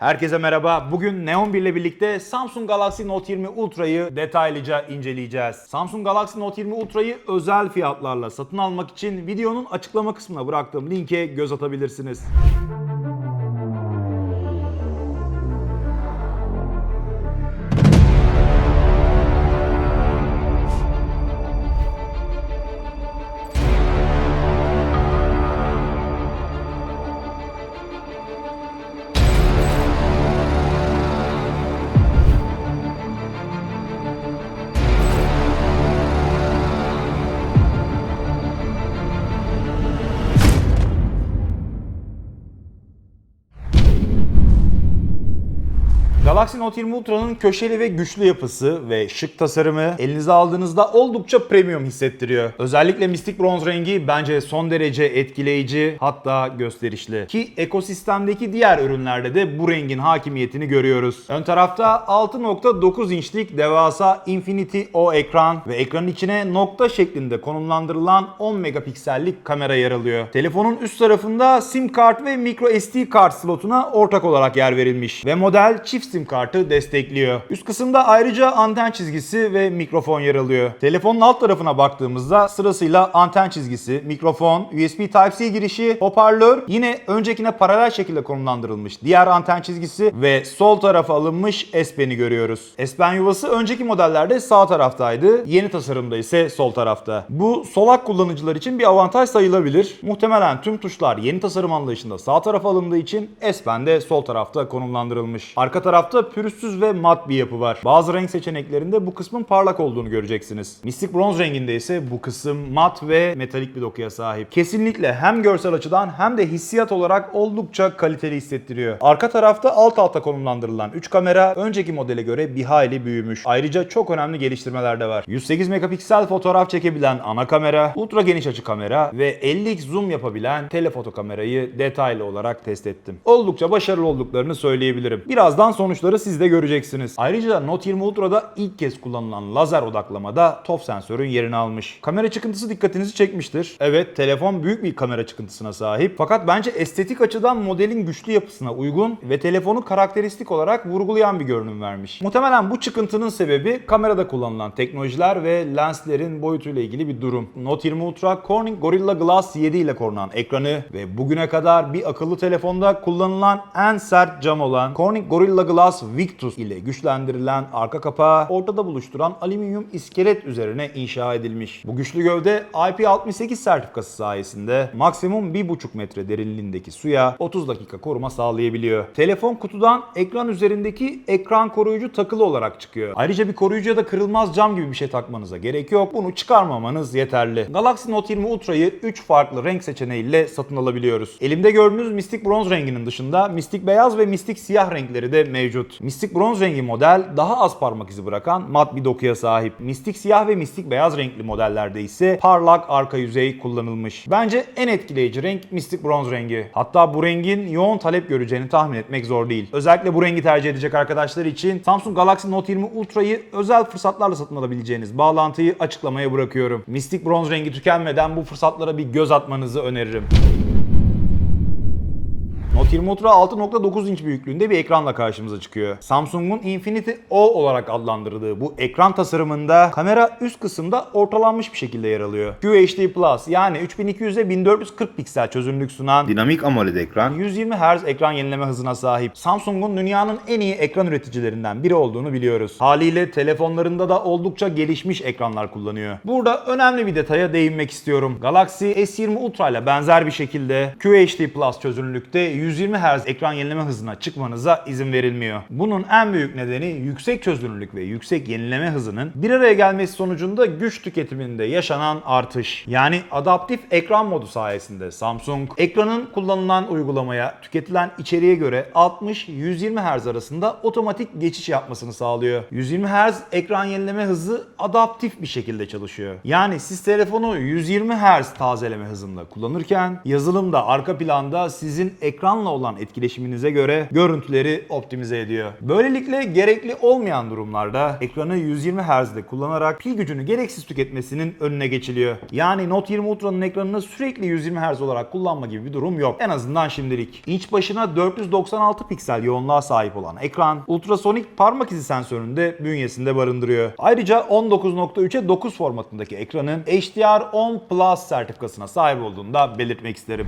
Herkese merhaba. Bugün Neon 1 ile birlikte Samsung Galaxy Note 20 Ultra'yı detaylıca inceleyeceğiz. Samsung Galaxy Note 20 Ultra'yı özel fiyatlarla satın almak için videonun açıklama kısmına bıraktığım linke göz atabilirsiniz. Galaxy Note 20 Ultra'nın köşeli ve güçlü yapısı ve şık tasarımı elinize aldığınızda oldukça premium hissettiriyor. Özellikle Mystic Bronze rengi bence son derece etkileyici hatta gösterişli. Ki ekosistemdeki diğer ürünlerde de bu rengin hakimiyetini görüyoruz. Ön tarafta 6.9 inçlik devasa Infinity O ekran ve ekranın içine nokta şeklinde konumlandırılan 10 megapiksellik kamera yer alıyor. Telefonun üst tarafında SIM kart ve micro SD kart slotuna ortak olarak yer verilmiş ve model çift SIM kartı destekliyor. Üst kısımda ayrıca anten çizgisi ve mikrofon yer alıyor. Telefonun alt tarafına baktığımızda sırasıyla anten çizgisi, mikrofon, USB Type-C girişi, hoparlör yine öncekine paralel şekilde konumlandırılmış diğer anten çizgisi ve sol tarafa alınmış S Pen'i görüyoruz. S Pen yuvası önceki modellerde sağ taraftaydı. Yeni tasarımda ise sol tarafta. Bu solak kullanıcılar için bir avantaj sayılabilir. Muhtemelen tüm tuşlar yeni tasarım anlayışında sağ tarafa alındığı için S Pen de sol tarafta konumlandırılmış. Arka tarafta pürüzsüz ve mat bir yapı var. Bazı renk seçeneklerinde bu kısmın parlak olduğunu göreceksiniz. Mystic Bronze renginde ise bu kısım mat ve metalik bir dokuya sahip. Kesinlikle hem görsel açıdan hem de hissiyat olarak oldukça kaliteli hissettiriyor. Arka tarafta alt alta konumlandırılan 3 kamera önceki modele göre bir hayli büyümüş. Ayrıca çok önemli geliştirmeler de var. 108 megapiksel fotoğraf çekebilen ana kamera, ultra geniş açı kamera ve 50x zoom yapabilen telefoto kamerayı detaylı olarak test ettim. Oldukça başarılı olduklarını söyleyebilirim. Birazdan sonuçları siz de göreceksiniz. Ayrıca Note 20 Ultra'da ilk kez kullanılan lazer odaklamada TOF sensörün yerini almış. Kamera çıkıntısı dikkatinizi çekmiştir. Evet telefon büyük bir kamera çıkıntısına sahip fakat bence estetik açıdan modelin güçlü yapısına uygun ve telefonu karakteristik olarak vurgulayan bir görünüm vermiş. Muhtemelen bu çıkıntının sebebi kamerada kullanılan teknolojiler ve lenslerin boyutuyla ilgili bir durum. Note 20 Ultra Corning Gorilla Glass 7 ile korunan ekranı ve bugüne kadar bir akıllı telefonda kullanılan en sert cam olan Corning Gorilla Glass Victus ile güçlendirilen arka kapağı ortada buluşturan alüminyum iskelet üzerine inşa edilmiş. Bu güçlü gövde IP68 sertifikası sayesinde maksimum 1,5 metre derinliğindeki suya 30 dakika koruma sağlayabiliyor. Telefon kutudan ekran üzerindeki ekran koruyucu takılı olarak çıkıyor. Ayrıca bir koruyucu ya da kırılmaz cam gibi bir şey takmanıza gerek yok. Bunu çıkarmamanız yeterli. Galaxy Note 20 Ultra'yı 3 farklı renk seçeneğiyle satın alabiliyoruz. Elimde gördüğünüz Mystic Bronze renginin dışında Mystic Beyaz ve Mystic Siyah renkleri de mevcut. Mystic Bronze rengi model daha az parmak izi bırakan mat bir dokuya sahip. Mystic Siyah ve Mystic Beyaz renkli modellerde ise parlak arka yüzey kullanılmış. Bence en etkileyici renk Mystic Bronze rengi. Hatta bu rengin yoğun talep göreceğini tahmin etmek zor değil. Özellikle bu rengi tercih edecek arkadaşlar için Samsung Galaxy Note 20 Ultra'yı özel fırsatlarla satın alabileceğiniz bağlantıyı açıklamaya bırakıyorum. Mystic Bronze rengi tükenmeden bu fırsatlara bir göz atmanızı öneririm. Note 20 Ultra 6.9 inç büyüklüğünde bir ekranla karşımıza çıkıyor. Samsung'un Infinity O olarak adlandırdığı bu ekran tasarımında kamera üst kısımda ortalanmış bir şekilde yer alıyor. QHD Plus yani 3200'e 1440 piksel çözünürlük sunan dinamik AMOLED ekran 120 Hz ekran yenileme hızına sahip. Samsung'un dünyanın en iyi ekran üreticilerinden biri olduğunu biliyoruz. Haliyle telefonlarında da oldukça gelişmiş ekranlar kullanıyor. Burada önemli bir detaya değinmek istiyorum. Galaxy S20 Ultra ile benzer bir şekilde QHD Plus çözünürlükte 120 Hz ekran yenileme hızına çıkmanıza izin verilmiyor. Bunun en büyük nedeni yüksek çözünürlük ve yüksek yenileme hızının bir araya gelmesi sonucunda güç tüketiminde yaşanan artış. Yani adaptif ekran modu sayesinde Samsung ekranın kullanılan uygulamaya tüketilen içeriğe göre 60-120 Hz arasında otomatik geçiş yapmasını sağlıyor. 120 Hz ekran yenileme hızı adaptif bir şekilde çalışıyor. Yani siz telefonu 120 Hz tazeleme hızında kullanırken yazılımda arka planda sizin ekran ekranla olan etkileşiminize göre görüntüleri optimize ediyor. Böylelikle gerekli olmayan durumlarda ekranı 120 Hz'de kullanarak pil gücünü gereksiz tüketmesinin önüne geçiliyor. Yani Note 20 Ultra'nın ekranını sürekli 120 Hz olarak kullanma gibi bir durum yok. En azından şimdilik. İnç başına 496 piksel yoğunluğa sahip olan ekran ultrasonik parmak izi sensörünü de bünyesinde barındırıyor. Ayrıca 19.3'e 9 formatındaki ekranın HDR10 Plus sertifikasına sahip olduğunu da belirtmek isterim.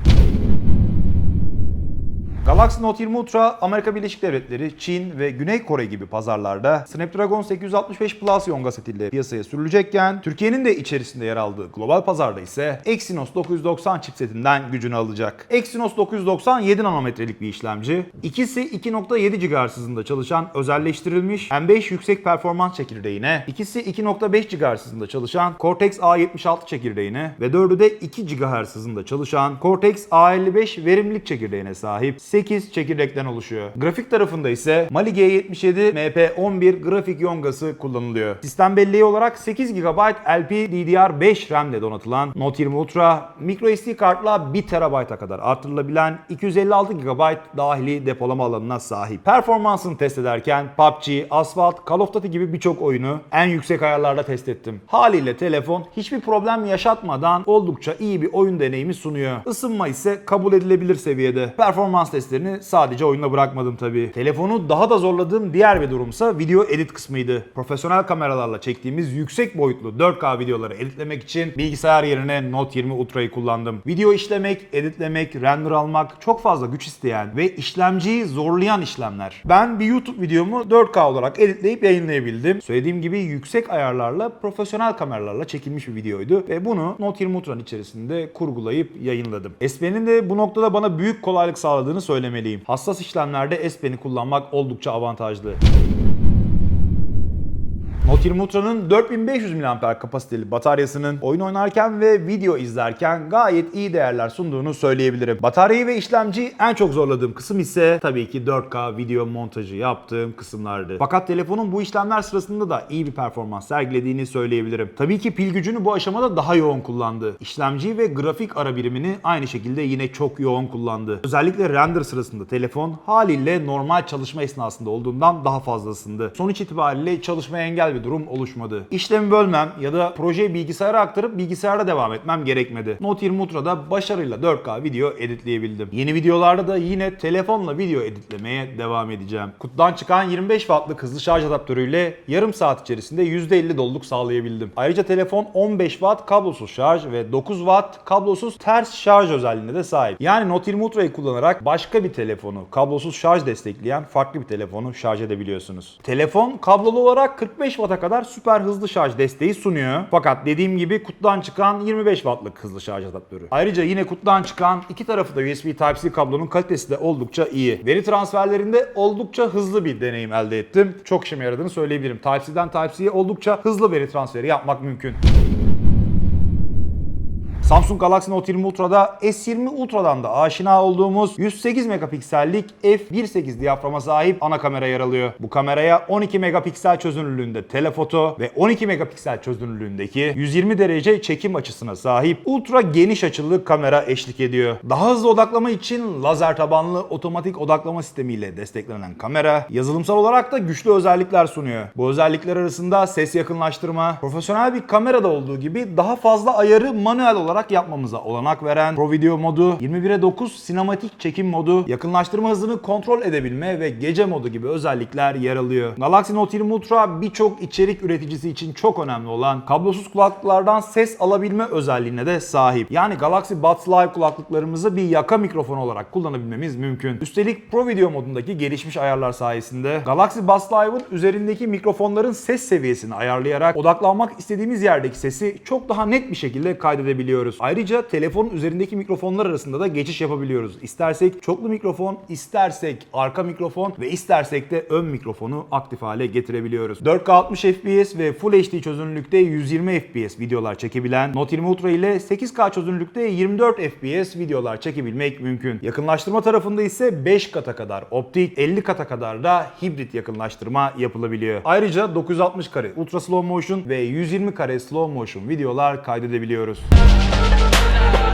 Galaxy Note 20 Ultra, Amerika Birleşik Devletleri, Çin ve Güney Kore gibi pazarlarda Snapdragon 865 Plus yonga setiyle piyasaya sürülecekken Türkiye'nin de içerisinde yer aldığı global pazarda ise Exynos 990 chipsetinden gücünü alacak. Exynos 990 7 nanometrelik bir işlemci. İkisi 2.7 GHz hızında çalışan özelleştirilmiş M5 yüksek performans çekirdeğine, ikisi 2.5 GHz hızında çalışan Cortex A76 çekirdeğine ve dördü de 2 GHz hızında çalışan Cortex A55 verimlilik çekirdeğine sahip 8 çekirdekten oluşuyor. Grafik tarafında ise Mali G77 MP11 grafik yongası kullanılıyor. Sistem belleği olarak 8 GB LPDDR5 RAM ile donatılan Note 20 Ultra, microSD kartla 1 TB'a kadar artırılabilen 256 GB dahili depolama alanına sahip. Performansını test ederken PUBG, Asphalt, Call of Duty gibi birçok oyunu en yüksek ayarlarda test ettim. Haliyle telefon hiçbir problem yaşatmadan oldukça iyi bir oyun deneyimi sunuyor. Isınma ise kabul edilebilir seviyede. Performans testlerini sadece oyunla bırakmadım tabii. Telefonu daha da zorladığım diğer bir durumsa video edit kısmıydı. Profesyonel kameralarla çektiğimiz yüksek boyutlu 4K videoları editlemek için bilgisayar yerine Note 20 Ultra'yı kullandım. Video işlemek, editlemek, render almak çok fazla güç isteyen ve işlemciyi zorlayan işlemler. Ben bir YouTube videomu 4K olarak editleyip yayınlayabildim. Söylediğim gibi yüksek ayarlarla profesyonel kameralarla çekilmiş bir videoydu ve bunu Note 20 Ultra'nın içerisinde kurgulayıp yayınladım. S Pen'in de bu noktada bana büyük kolaylık sağladığını söylemeliyim. Hassas işlemlerde S Pen'i kullanmak oldukça avantajlı. Note 20 Ultra'nın 4500 mAh kapasiteli bataryasının oyun oynarken ve video izlerken gayet iyi değerler sunduğunu söyleyebilirim. Bataryayı ve işlemciyi en çok zorladığım kısım ise tabii ki 4K video montajı yaptığım kısımlardı. Fakat telefonun bu işlemler sırasında da iyi bir performans sergilediğini söyleyebilirim. Tabii ki pil gücünü bu aşamada daha yoğun kullandı. İşlemci ve grafik ara birimini aynı şekilde yine çok yoğun kullandı. Özellikle render sırasında telefon haliyle normal çalışma esnasında olduğundan daha fazlasındı. Sonuç itibariyle çalışmaya engel bir durum oluşmadı. İşlemi bölmem ya da projeyi bilgisayara aktarıp bilgisayarda devam etmem gerekmedi. Note 20 Ultra'da başarıyla 4K video editleyebildim. Yeni videolarda da yine telefonla video editlemeye devam edeceğim. Kutudan çıkan 25 wattlık hızlı şarj adaptörüyle yarım saat içerisinde %50 doluluk sağlayabildim. Ayrıca telefon 15 watt kablosuz şarj ve 9 watt kablosuz ters şarj özelliğine de sahip. Yani Note 20 Ultra'yı kullanarak başka bir telefonu kablosuz şarj destekleyen farklı bir telefonu şarj edebiliyorsunuz. Telefon kablolu olarak 45 Watt'a kadar süper hızlı şarj desteği sunuyor. Fakat dediğim gibi kutudan çıkan 25 Watt'lık hızlı şarj adaptörü. Ayrıca yine kutudan çıkan iki tarafı da USB Type-C kablonun kalitesi de oldukça iyi. Veri transferlerinde oldukça hızlı bir deneyim elde ettim. Çok işime yaradığını söyleyebilirim. Type-C'den Type-C'ye oldukça hızlı veri transferi yapmak mümkün. Samsung Galaxy Note 20 Ultra'da S20 Ultra'dan da aşina olduğumuz 108 megapiksellik f1.8 diyaframa sahip ana kamera yer alıyor. Bu kameraya 12 megapiksel çözünürlüğünde telefoto ve 12 megapiksel çözünürlüğündeki 120 derece çekim açısına sahip ultra geniş açılı kamera eşlik ediyor. Daha hızlı odaklama için lazer tabanlı otomatik odaklama sistemiyle desteklenen kamera yazılımsal olarak da güçlü özellikler sunuyor. Bu özellikler arasında ses yakınlaştırma, profesyonel bir kamerada olduğu gibi daha fazla ayarı manuel olarak yapmamıza olanak veren Pro Video modu, 21'e 9 sinematik çekim modu, yakınlaştırma hızını kontrol edebilme ve gece modu gibi özellikler yer alıyor. Galaxy Note 20 Ultra birçok içerik üreticisi için çok önemli olan kablosuz kulaklıklardan ses alabilme özelliğine de sahip. Yani Galaxy Buds Live kulaklıklarımızı bir yaka mikrofon olarak kullanabilmemiz mümkün. Üstelik Pro Video modundaki gelişmiş ayarlar sayesinde Galaxy Buds Live'ın üzerindeki mikrofonların ses seviyesini ayarlayarak odaklanmak istediğimiz yerdeki sesi çok daha net bir şekilde kaydedebiliyoruz. Ayrıca telefonun üzerindeki mikrofonlar arasında da geçiş yapabiliyoruz. İstersek çoklu mikrofon, istersek arka mikrofon ve istersek de ön mikrofonu aktif hale getirebiliyoruz. 4K 60 FPS ve Full HD çözünürlükte 120 FPS videolar çekebilen Note 20 Ultra ile 8K çözünürlükte 24 FPS videolar çekebilmek mümkün. Yakınlaştırma tarafında ise 5 kata kadar optik, 50 kata kadar da hibrit yakınlaştırma yapılabiliyor. Ayrıca 960 kare ultra slow motion ve 120 kare slow motion videolar kaydedebiliyoruz. odak Yeah.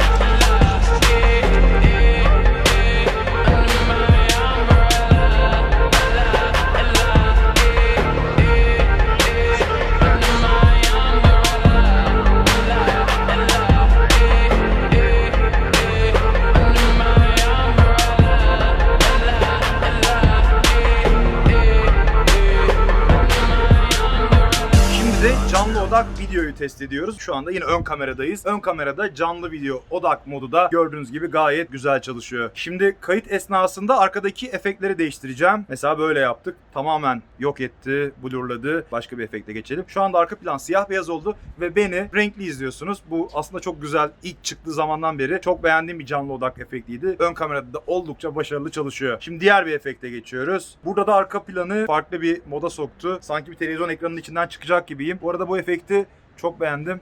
Test ediyoruz. Şu anda yine ön kameradayız. Ön kamerada canlı video odak modu da gördüğünüz gibi gayet güzel çalışıyor. Şimdi kayıt esnasında arkadaki efektleri değiştireceğim. Mesela böyle yaptık. Tamamen yok etti, blurladı. Başka bir efekte geçelim. Şu anda arka plan siyah beyaz oldu ve beni renkli izliyorsunuz. Bu aslında çok güzel. İlk çıktığı zamandan beri çok beğendiğim bir canlı odak efektiydi. Ön kamerada da oldukça başarılı çalışıyor. Şimdi diğer bir efekte geçiyoruz. Burada da arka planı farklı bir moda soktu. Sanki bir televizyon ekranının içinden çıkacak gibiyim. Bu arada bu efekti çok beğendim.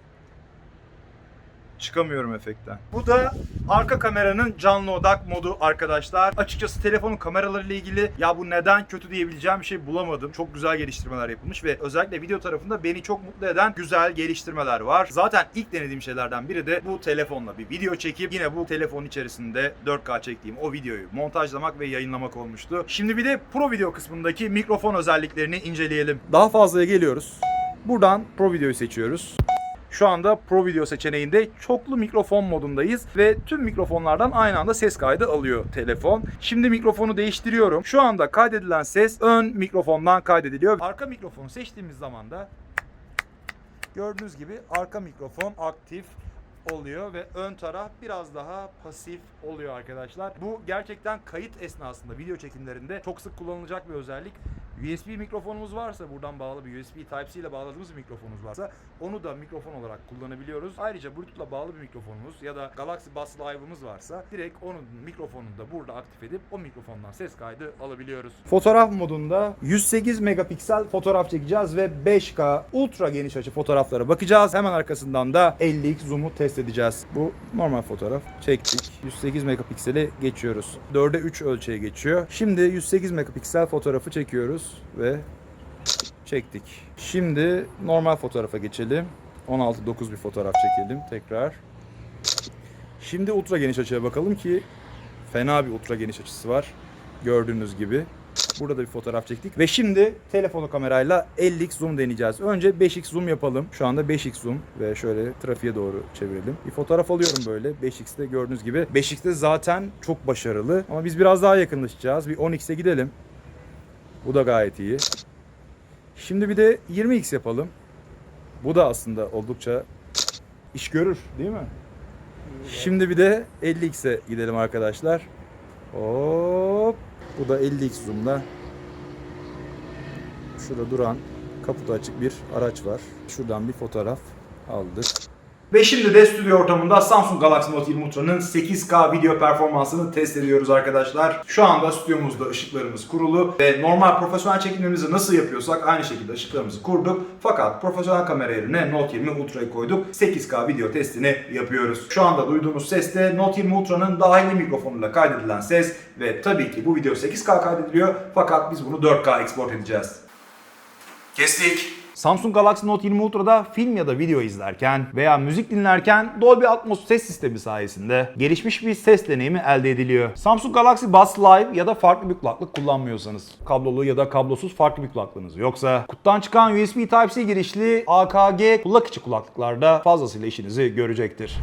Çıkamıyorum efekten. Bu da arka kameranın canlı odak modu arkadaşlar. Açıkçası telefonun kameralarıyla ilgili ya bu neden kötü diyebileceğim bir şey bulamadım. Çok güzel geliştirmeler yapılmış ve özellikle video tarafında beni çok mutlu eden güzel geliştirmeler var. Zaten ilk denediğim şeylerden biri de bu telefonla bir video çekip yine bu telefonun içerisinde 4K çektiğim o videoyu montajlamak ve yayınlamak olmuştu. Şimdi bir de Pro Video kısmındaki mikrofon özelliklerini inceleyelim. Daha fazlaya geliyoruz. Buradan Pro Video'yu seçiyoruz. Şu anda Pro Video seçeneğinde çoklu mikrofon modundayız ve tüm mikrofonlardan aynı anda ses kaydı alıyor telefon. Şimdi mikrofonu değiştiriyorum. Şu anda kaydedilen ses ön mikrofondan kaydediliyor. Arka mikrofonu seçtiğimiz zaman da gördüğünüz gibi arka mikrofon aktif oluyor ve ön taraf biraz daha pasif oluyor arkadaşlar. Bu gerçekten kayıt esnasında video çekimlerinde çok sık kullanılacak bir özellik. USB mikrofonumuz varsa buradan bağlı bir USB Type-C ile bağladığımız bir mikrofonumuz varsa onu da mikrofon olarak kullanabiliyoruz. Ayrıca Bluetooth'la bağlı bir mikrofonumuz ya da Galaxy Buds Live'ımız varsa direkt onun mikrofonunu da burada aktif edip o mikrofondan ses kaydı alabiliyoruz. Fotoğraf modunda 108 megapiksel fotoğraf çekeceğiz ve 5K ultra geniş açı fotoğraflara bakacağız. Hemen arkasından da 50x zoom'u test edeceğiz. Bu normal fotoğraf. Çektik. 108 megapikseli geçiyoruz. 4'e 3 ölçeğe geçiyor. Şimdi 108 megapiksel fotoğrafı çekiyoruz ve çektik. Şimdi normal fotoğrafa geçelim. 16-9 bir fotoğraf çekelim tekrar. Şimdi ultra geniş açıya bakalım ki fena bir ultra geniş açısı var. Gördüğünüz gibi. Burada da bir fotoğraf çektik. Ve şimdi telefonu kamerayla 50x zoom deneyeceğiz. Önce 5x zoom yapalım. Şu anda 5x zoom ve şöyle trafiğe doğru çevirelim. Bir fotoğraf alıyorum böyle 5x'te gördüğünüz gibi. 5x'te zaten çok başarılı. Ama biz biraz daha yakınlaşacağız. Bir 10x'e gidelim. Bu da gayet iyi. Şimdi bir de 20x yapalım. Bu da aslında oldukça iş görür değil mi? Şimdi bir de 50x'e gidelim arkadaşlar. Hop. Bu da 50x zoom'da. Şurada duran kaputu açık bir araç var. Şuradan bir fotoğraf aldık. Ve şimdi de stüdyo ortamında Samsung Galaxy Note 20 Ultra'nın 8K video performansını test ediyoruz arkadaşlar. Şu anda stüdyomuzda ışıklarımız kurulu ve normal profesyonel çekimlerimizi nasıl yapıyorsak aynı şekilde ışıklarımızı kurduk. Fakat profesyonel kamera yerine Note 20 Ultra'yı koyduk. 8K video testini yapıyoruz. Şu anda duyduğunuz ses de Note 20 Ultra'nın dahili mikrofonuyla kaydedilen ses ve tabii ki bu video 8K kaydediliyor fakat biz bunu 4K export edeceğiz. Kestik. Samsung Galaxy Note 20 Ultra'da film ya da video izlerken veya müzik dinlerken Dolby Atmos ses sistemi sayesinde gelişmiş bir ses deneyimi elde ediliyor. Samsung Galaxy Buds Live ya da farklı bir kulaklık kullanmıyorsanız, kablolu ya da kablosuz farklı bir kulaklığınız yoksa, kuttan çıkan USB Type-C girişli AKG kulak içi kulaklıklarda fazlasıyla işinizi görecektir.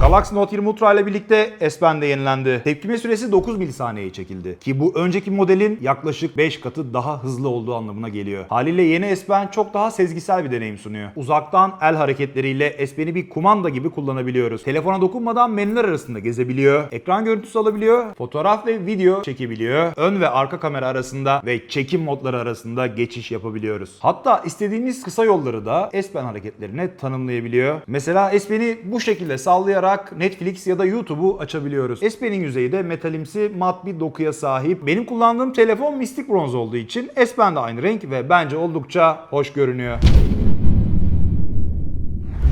Galaxy Note 20 Ultra ile birlikte S Pen de yenilendi. Tepkime süresi 9 milisaniyeye çekildi. Ki bu önceki modelin yaklaşık 5 katı daha hızlı olduğu anlamına geliyor. Haliyle yeni S Pen çok daha sezgisel bir deneyim sunuyor. Uzaktan el hareketleriyle S Pen'i bir kumanda gibi kullanabiliyoruz. Telefona dokunmadan menüler arasında gezebiliyor. Ekran görüntüsü alabiliyor. Fotoğraf ve video çekebiliyor. Ön ve arka kamera arasında ve çekim modları arasında geçiş yapabiliyoruz. Hatta istediğimiz kısa yolları da S Pen hareketlerine tanımlayabiliyor. Mesela S Pen'i bu şekilde sallayarak Netflix ya da YouTube'u açabiliyoruz. S Pen'in yüzeyi de metalimsi mat bir dokuya sahip. Benim kullandığım telefon Mystic Bronze olduğu için S Pen de aynı renk ve bence oldukça hoş görünüyor.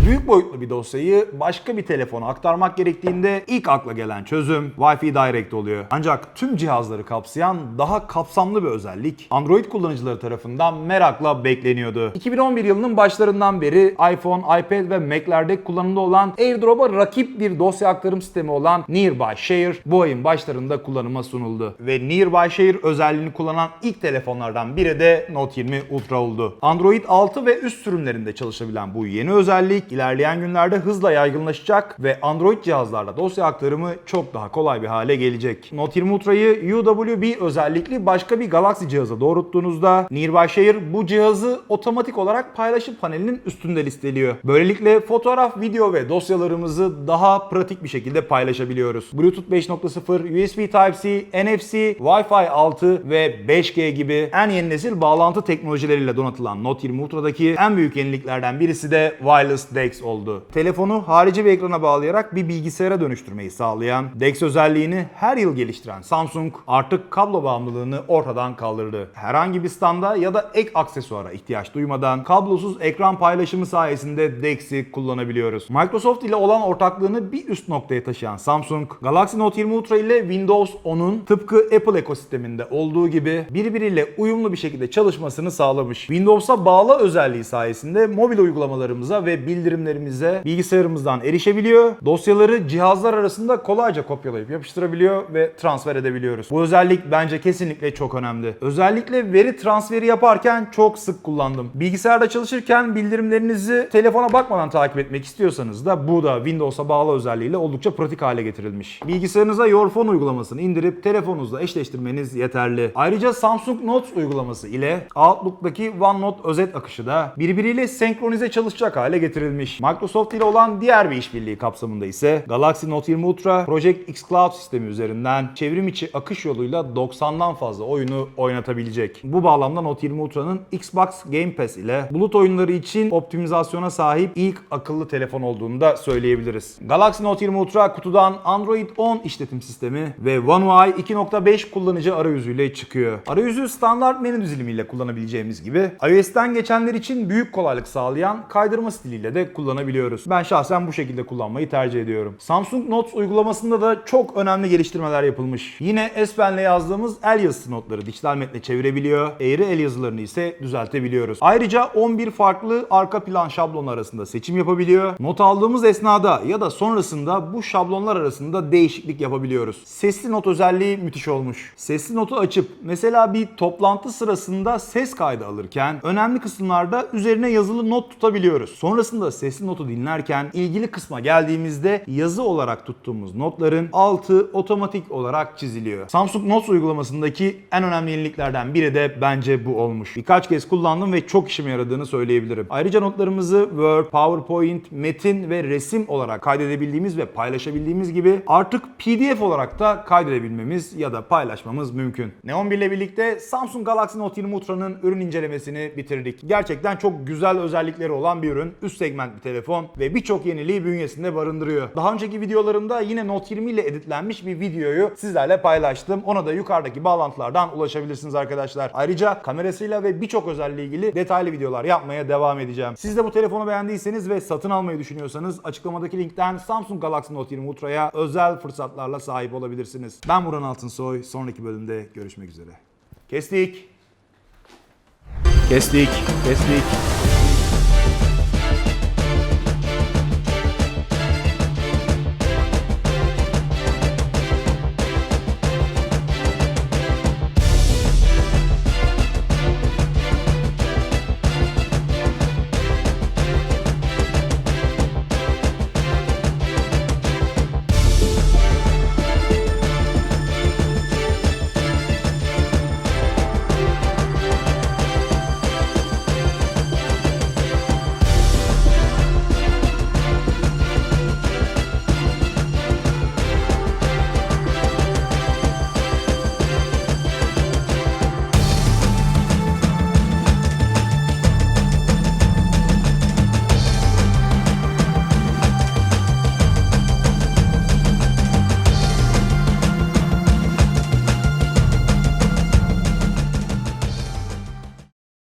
Büyük boyutlu bir dosyayı başka bir telefona aktarmak gerektiğinde ilk akla gelen çözüm Wi-Fi Direct oluyor. Ancak tüm cihazları kapsayan daha kapsamlı bir özellik Android kullanıcıları tarafından merakla bekleniyordu. 2011 yılının başlarından beri iPhone, iPad ve Mac'lerde kullanımda olan AirDrop'a rakip bir dosya aktarım sistemi olan Nearby Share bu ayın başlarında kullanıma sunuldu. Ve Nearby Share özelliğini kullanan ilk telefonlardan biri de Note 20 Ultra oldu. Android 6 ve üst sürümlerinde çalışabilen bu yeni özellik ilerleyen günlerde hızla yaygınlaşacak ve Android cihazlarda dosya aktarımı çok daha kolay bir hale gelecek. Note 20 Ultra'yı UWB özellikli başka bir Galaxy cihaza doğrulttuğunuzda Nearby Share bu cihazı otomatik olarak paylaşım panelinin üstünde listeliyor. Böylelikle fotoğraf, video ve dosyalarımızı daha pratik bir şekilde paylaşabiliyoruz. Bluetooth 5.0, USB Type-C, NFC, Wi-Fi 6 ve 5G gibi en yeni nesil bağlantı teknolojileriyle donatılan Note 20 Ultra'daki en büyük yeniliklerden birisi de Wireless DeX oldu. Telefonu harici bir ekrana bağlayarak bir bilgisayara dönüştürmeyi sağlayan DeX özelliğini her yıl geliştiren Samsung artık kablo bağımlılığını ortadan kaldırdı. Herhangi bir standa ya da ek aksesuara ihtiyaç duymadan kablosuz ekran paylaşımı sayesinde DeX'i kullanabiliyoruz. Microsoft ile olan ortaklığını bir üst noktaya taşıyan Samsung, Galaxy Note 20 Ultra ile Windows 10'un tıpkı Apple ekosisteminde olduğu gibi birbiriyle uyumlu bir şekilde çalışmasını sağlamış. Windows'a bağlı özelliği sayesinde mobil uygulamalarımıza ve bildirimlerimize bilgisayarımızdan erişebiliyor. Dosyaları cihazlar arasında kolayca kopyalayıp yapıştırabiliyor ve transfer edebiliyoruz. Bu özellik bence kesinlikle çok önemli. Özellikle veri transferi yaparken çok sık kullandım. Bilgisayarda çalışırken bildirimlerinizi telefona bakmadan takip etmek istiyorsanız da bu da Windows'a bağlı özelliğiyle oldukça pratik hale getirilmiş. Bilgisayarınıza Your Phone uygulamasını indirip telefonunuzla eşleştirmeniz yeterli. Ayrıca Samsung Notes uygulaması ile Outlook'taki OneNote özet akışı da birbiriyle senkronize çalışacak hale getirilmiş. Microsoft ile olan diğer bir işbirliği kapsamında ise Galaxy Note 20 Ultra Project X Cloud sistemi üzerinden çevrim içi akış yoluyla 90'dan fazla oyunu oynatabilecek. Bu bağlamda Note 20 Ultra'nın Xbox Game Pass ile bulut oyunları için optimizasyona sahip ilk akıllı telefon olduğunu da söyleyebiliriz. Galaxy Note 20 Ultra kutudan Android 10 işletim sistemi ve One UI 2.5 kullanıcı arayüzüyle çıkıyor. Arayüzü standart menü dizilimiyle kullanabileceğimiz gibi iOS'ten geçenler için büyük kolaylık sağlayan kaydırma stiliyle de kullanabiliyoruz. Ben şahsen bu şekilde kullanmayı tercih ediyorum. Samsung Notes uygulamasında da çok önemli geliştirmeler yapılmış. Yine S Pen'le yazdığımız el yazısı notları dijital metne çevirebiliyor. Eğri el yazılarını ise düzeltebiliyoruz. Ayrıca 11 farklı arka plan şablon arasında seçim yapabiliyor. Not aldığımız esnada ya da sonrasında bu şablonlar arasında değişiklik yapabiliyoruz. Sesli not özelliği müthiş olmuş. Sesli notu açıp mesela bir toplantı sırasında ses kaydı alırken önemli kısımlarda üzerine yazılı not tutabiliyoruz. Sonrasında sesli notu dinlerken ilgili kısma geldiğimizde yazı olarak tuttuğumuz notların altı otomatik olarak çiziliyor. Samsung Notes uygulamasındaki en önemli yeniliklerden biri de bence bu olmuş. Birkaç kez kullandım ve çok işime yaradığını söyleyebilirim. Ayrıca notlarımızı Word, PowerPoint, metin ve resim olarak kaydedebildiğimiz ve paylaşabildiğimiz gibi artık PDF olarak da kaydedebilmemiz ya da paylaşmamız mümkün. Neon 1 ile birlikte Samsung Galaxy Note 20 Ultra'nın ürün incelemesini bitirdik. Gerçekten çok güzel özellikleri olan bir ürün. Üst segment bir telefon ve birçok yeniliği bünyesinde barındırıyor. Daha önceki videolarımda yine Note 20 ile editlenmiş bir videoyu sizlerle paylaştım. Ona da yukarıdaki bağlantılardan ulaşabilirsiniz arkadaşlar. Ayrıca kamerasıyla ve birçok özelliği ilgili detaylı videolar yapmaya devam edeceğim. Siz de bu telefonu beğendiyseniz ve satın almayı düşünüyorsanız açıklamadaki linkten Samsung Galaxy Note 20 Ultra'ya özel fırsatlarla sahip olabilirsiniz. Ben Buran Altınsoy. Sonraki bölümde görüşmek üzere. Kestik. Kestik. Kestik.